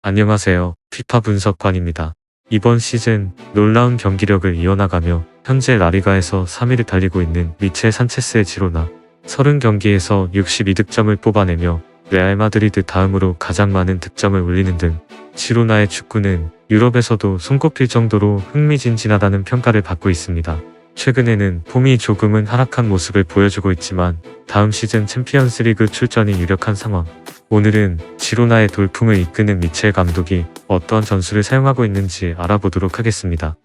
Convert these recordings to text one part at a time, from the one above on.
안녕하세요. 피파 분석관입니다. 이번 시즌 놀라운 경기력을 이어나가며 현재 라리가에서 3위를 달리고 있는 미첼 산체스의 지로나 30경기에서 62득점을 뽑아내며 레알 마드리드 다음으로 가장 많은 득점을 올리는 등 지로나의 축구는 유럽에서도 손꼽힐 정도로 흥미진진하다는 평가를 받고 있습니다. 최근에는 폼이 조금은 하락한 모습을 보여주고 있지만 다음 시즌 챔피언스 리그 출전이 유력한 상황. 오늘은 지로나의 돌풍을 이끄는 미첼 감독이 어떠한 전술을 사용하고 있는지 알아보도록 하겠습니다.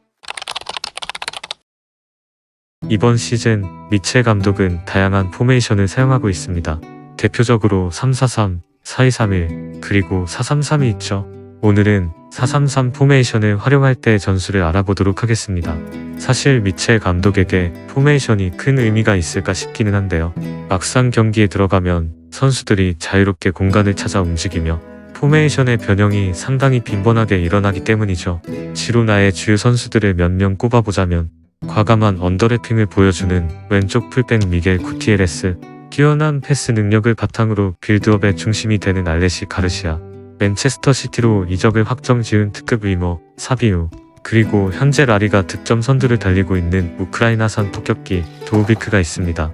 이번 시즌 미첼 감독은 다양한 포메이션을 사용하고 있습니다. 대표적으로 343, 4231, 그리고 433이 있죠. 오늘은 433 포메이션을 활용할 때 전술을 알아보도록 하겠습니다. 사실 미첼 감독에게 포메이션이 큰 의미가 있을까 싶기는 한데요. 막상 경기에 들어가면 선수들이 자유롭게 공간을 찾아 움직이며 포메이션의 변형이 상당히 빈번하게 일어나기 때문이죠. 지로나의 주요 선수들을 몇 명 꼽아보자면 과감한 언더래핑을 보여주는 왼쪽 풀백 미겔 쿠티에레스, 뛰어난 패스 능력을 바탕으로 빌드업의 중심이 되는 알레시 가르시아, 맨체스터 시티로 이적을 확정 지은 특급 위머 사비우, 그리고 현재 라리가 득점 선두를 달리고 있는 우크라이나산 폭격기 도우비크가 있습니다.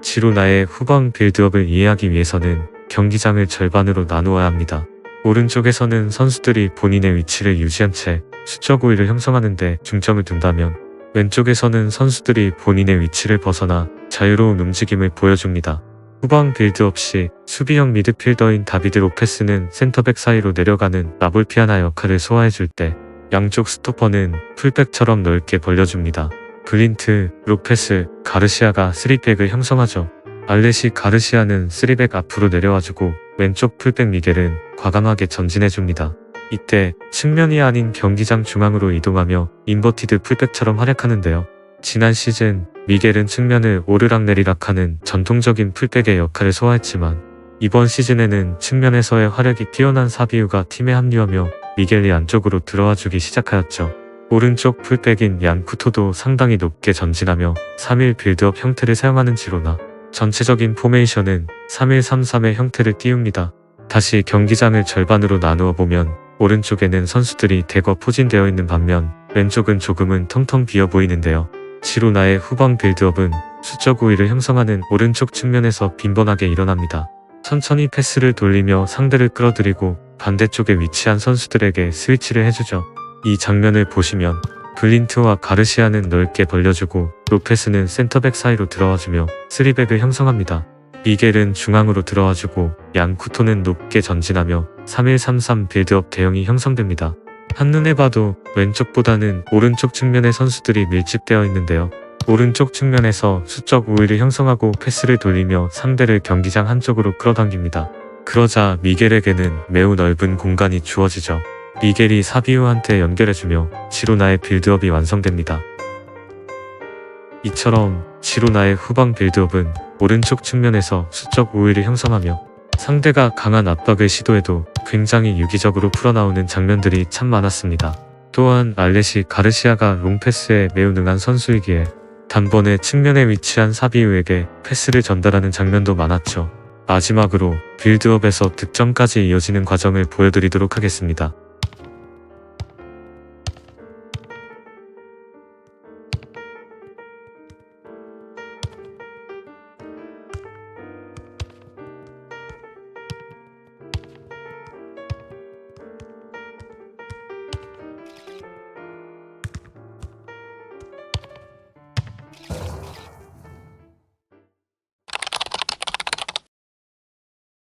지로나의 후방 빌드업을 이해하기 위해서는 경기장을 절반으로 나누어야 합니다. 오른쪽에서는 선수들이 본인의 위치를 유지한 채 수적 우위를 형성하는데 중점을 둔다면 왼쪽에서는 선수들이 본인의 위치를 벗어나 자유로운 움직임을 보여줍니다. 후방 빌드업 시 수비형 미드필더인 다비드 로페스는 센터백 사이로 내려가는 라볼피아나 역할을 소화해줄 때 양쪽 스토퍼는 풀백처럼 넓게 벌려줍니다. 블린트, 로페스, 가르시아가 3백을 형성하죠. 알레시 가르시아는 3백 앞으로 내려와주고 왼쪽 풀백 미겔은 과감하게 전진해줍니다. 이때 측면이 아닌 경기장 중앙으로 이동하며 인버티드 풀백처럼 활약하는데요. 지난 시즌 미겔은 측면을 오르락내리락하는 전통적인 풀백의 역할을 소화했지만 이번 시즌에는 측면에서의 화력이 뛰어난 사비우가 팀에 합류하며 미겔이 안쪽으로 들어와주기 시작하였죠. 오른쪽 풀백인 양쿠토도 상당히 높게 전진하며 3일 빌드업 형태를 사용하는 지로나 전체적인 포메이션은 3-1-3-3의 형태를 띄웁니다. 다시 경기장을 절반으로 나누어 보면 오른쪽에는 선수들이 대거 포진되어 있는 반면 왼쪽은 조금은 텅텅 비어 보이는데요. 지로나의 후방 빌드업은 수적 우위를 형성하는 오른쪽 측면에서 빈번하게 일어납니다. 천천히 패스를 돌리며 상대를 끌어들이고 반대쪽에 위치한 선수들에게 스위치를 해주죠. 이 장면을 보시면 블린트와 가르시아는 넓게 벌려주고 로페스는 센터백 사이로 들어와주며 3백을 형성합니다. 미겔은 중앙으로 들어와주고 양쿠토는 높게 전진하며 3-1-3-3 빌드업 대형이 형성됩니다. 한눈에 봐도 왼쪽보다는 오른쪽 측면의 선수들이 밀집되어 있는데요. 오른쪽 측면에서 수적 우위를 형성하고 패스를 돌리며 상대를 경기장 한쪽으로 끌어당깁니다. 그러자 미겔에게는 매우 넓은 공간이 주어지죠. 미겔이 사비우한테 연결해주며 지로나의 빌드업이 완성됩니다. 이처럼 지로나의 후방 빌드업은 오른쪽 측면에서 수적 우위를 형성하며 상대가 강한 압박을 시도해도 굉장히 유기적으로 풀어나오는 장면들이 참 많았습니다. 또한 알레시 가르시아가 롱패스에 매우 능한 선수이기에 단번에 측면에 위치한 사비우에게 패스를 전달하는 장면도 많았죠. 마지막으로 빌드업에서 득점까지 이어지는 과정을 보여드리도록 하겠습니다.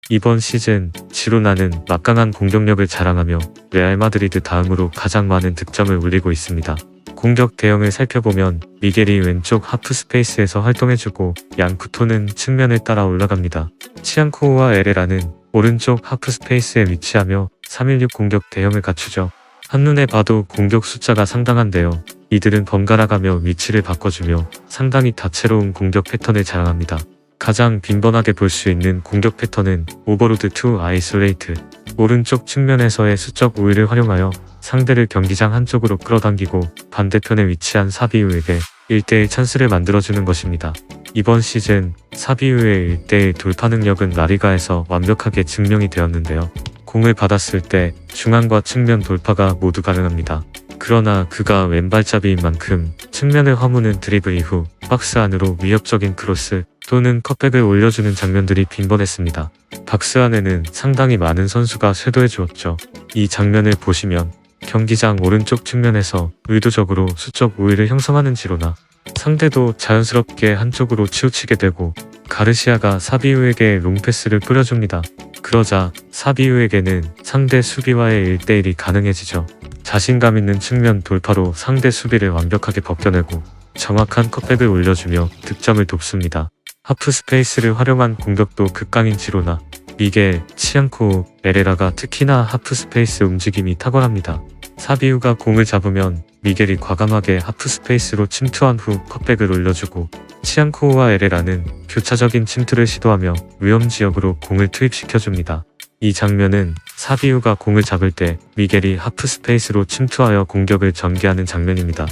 이번 시즌 지로나는 막강한 공격력을 자랑하며 레알 마드리드 다음으로 가장 많은 득점을 올리고 있습니다. 공격 대형을 살펴보면 미겔이 왼쪽 하프 스페이스에서 활동해주고 양쿠토는 측면을 따라 올라갑니다. 치앙코우와 에레라는 오른쪽 하프 스페이스에 위치하며 316 공격 대형을 갖추죠. 한눈에 봐도 공격 숫자가 상당한데요. 이들은 번갈아가며 위치를 바꿔주며 상당히 다채로운 공격 패턴을 자랑합니다. 가장 빈번하게 볼 수 있는 공격 패턴은 오버로드 투 아이솔레이트 오른쪽 측면에서의 수적 우위를 활용하여 상대를 경기장 한쪽으로 끌어당기고 반대편에 위치한 사비우에게 1대1 찬스를 만들어주는 것입니다. 이번 시즌 사비우의 1대1 돌파 능력은 라리가에서 완벽하게 증명이 되었는데요. 공을 받았을 때 중앙과 측면 돌파가 모두 가능합니다. 그러나 그가 왼발잡이인 만큼 측면을 허무는 드리블 이후 박스 안으로 위협적인 크로스 또는 컵백을 올려주는 장면들이 빈번했습니다. 박스 안에는 상당히 많은 선수가 쇄도해 주었죠. 이 장면을 보시면 경기장 오른쪽 측면에서 의도적으로 수적 우위를 형성하는 지로나 상대도 자연스럽게 한쪽으로 치우치게 되고 가르시아가 사비우에게 롱패스를 뿌려줍니다. 그러자 사비우에게는 상대 수비와의 1대1이 가능해지죠. 자신감 있는 측면 돌파로 상대 수비를 완벽하게 벗겨내고 정확한 컵백을 올려주며 득점을 돕습니다. 하프 스페이스를 활용한 공격도 극강인 지로나 미겔, 치앙코, 에레라가 특히나 하프 스페이스 움직임이 탁월합니다. 사비우가 공을 잡으면 미겔이 과감하게 하프 스페이스로 침투한 후 컵백을 올려주고 치앙코우와 에레라는 교차적인 침투를 시도하며 위험 지역으로 공을 투입시켜줍니다. 이 장면은 사비우가 공을 잡을 때 미겔이 하프 스페이스로 침투하여 공격을 전개하는 장면입니다.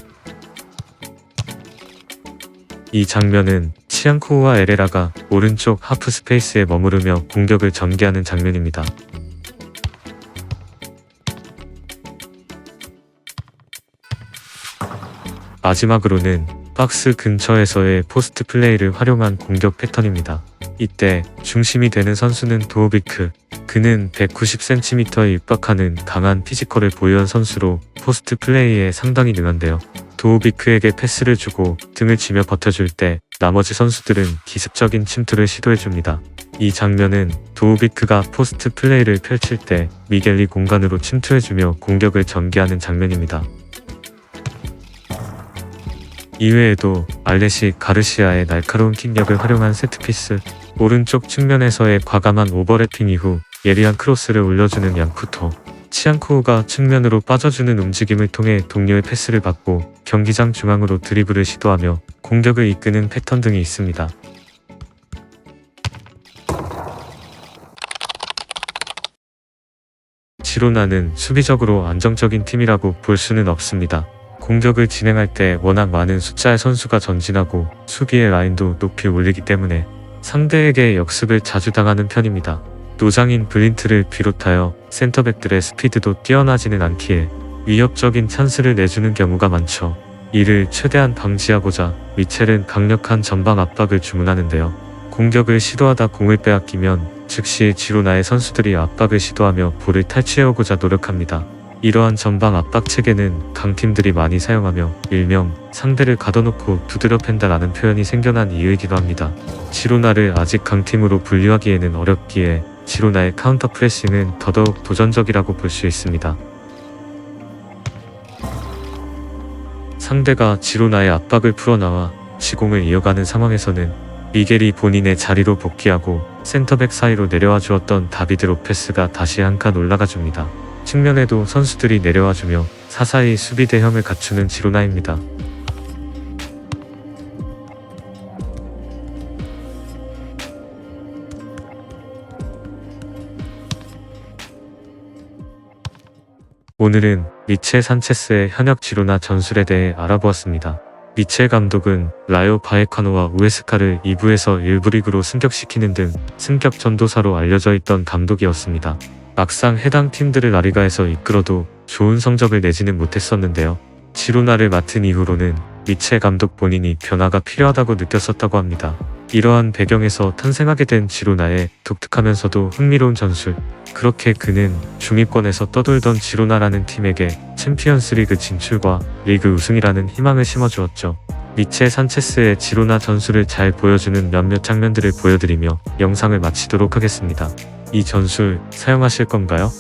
이 장면은 치앙코우와 에레라가 오른쪽 하프 스페이스에 머무르며 공격을 전개하는 장면입니다. 마지막으로는 박스 근처에서의 포스트 플레이를 활용한 공격 패턴입니다. 이때 중심이 되는 선수는 도우비크. 그는 190cm에 육박하는 강한 피지컬을 보유한 선수로 포스트 플레이에 상당히 능한데요. 도우비크에게 패스를 주고 등을 치며 버텨줄 때 나머지 선수들은 기습적인 침투를 시도해줍니다. 이 장면은 도우비크가 포스트 플레이를 펼칠 때 미겔이 공간으로 침투해주며 공격을 전개하는 장면입니다. 이외에도 알레시 가르시아의 날카로운 킥력을 활용한 세트피스, 오른쪽 측면에서의 과감한 오버래핑 이후 예리한 크로스를 올려주는 양쿠토, 치앙코우가 측면으로 빠져주는 움직임을 통해 동료의 패스를 받고 경기장 중앙으로 드리블을 시도하며 공격을 이끄는 패턴 등이 있습니다. 지로나는 수비적으로 안정적인 팀이라고 볼 수는 없습니다. 공격을 진행할 때 워낙 많은 숫자의 선수가 전진하고 수비의 라인도 높이 올리기 때문에 상대에게 역습을 자주 당하는 편입니다. 노장인 블린트를 비롯하여 센터백들의 스피드도 뛰어나지는 않기에 위협적인 찬스를 내주는 경우가 많죠. 이를 최대한 방지하고자 미첼은 강력한 전방 압박을 주문하는데요. 공격을 시도하다 공을 빼앗기면 즉시 지로나의 선수들이 압박을 시도하며 볼을 탈취해오고자 노력합니다. 이러한 전방 압박 체계는 강팀들이 많이 사용하며 일명 상대를 가둬놓고 두드려 팬다라는 표현이 생겨난 이유이기도 합니다. 지로나를 아직 강팀으로 분류하기에는 어렵기에 지로나의 카운터 프레싱은 더더욱 도전적이라고 볼 수 있습니다. 상대가 지로나의 압박을 풀어나와 시공을 이어가는 상황에서는 미겔이 본인의 자리로 복귀하고 센터백 사이로 내려와 주었던 다비드 로페스가 다시 한 칸 올라가 줍니다. 측면에도 선수들이 내려와 주며 사사히 수비 대형을 갖추는 지로나입니다. 오늘은 미첼 산체스의 현역 지로나 전술에 대해 알아보았습니다. 미첼 감독은 라요 바에카노와 우에스카를 2부에서 1부 리그로 승격시키는 등 승격 전도사로 알려져 있던 감독이었습니다. 막상 해당 팀들을 라리가에서 이끌어도 좋은 성적을 내지는 못했었는데요. 지로나를 맡은 이후로는 미첼 감독 본인이 변화가 필요하다고 느꼈었다고 합니다. 이러한 배경에서 탄생하게 된 지로나의 독특하면서도 흥미로운 전술. 그렇게 그는 중위권에서 떠돌던 지로나라는 팀에게 챔피언스 리그 진출과 리그 우승이라는 희망을 심어주었죠. 미첼 산체스의 지로나 전술을 잘 보여주는 몇몇 장면들을 보여드리며 영상을 마치도록 하겠습니다. 이 전술 사용하실 건가요?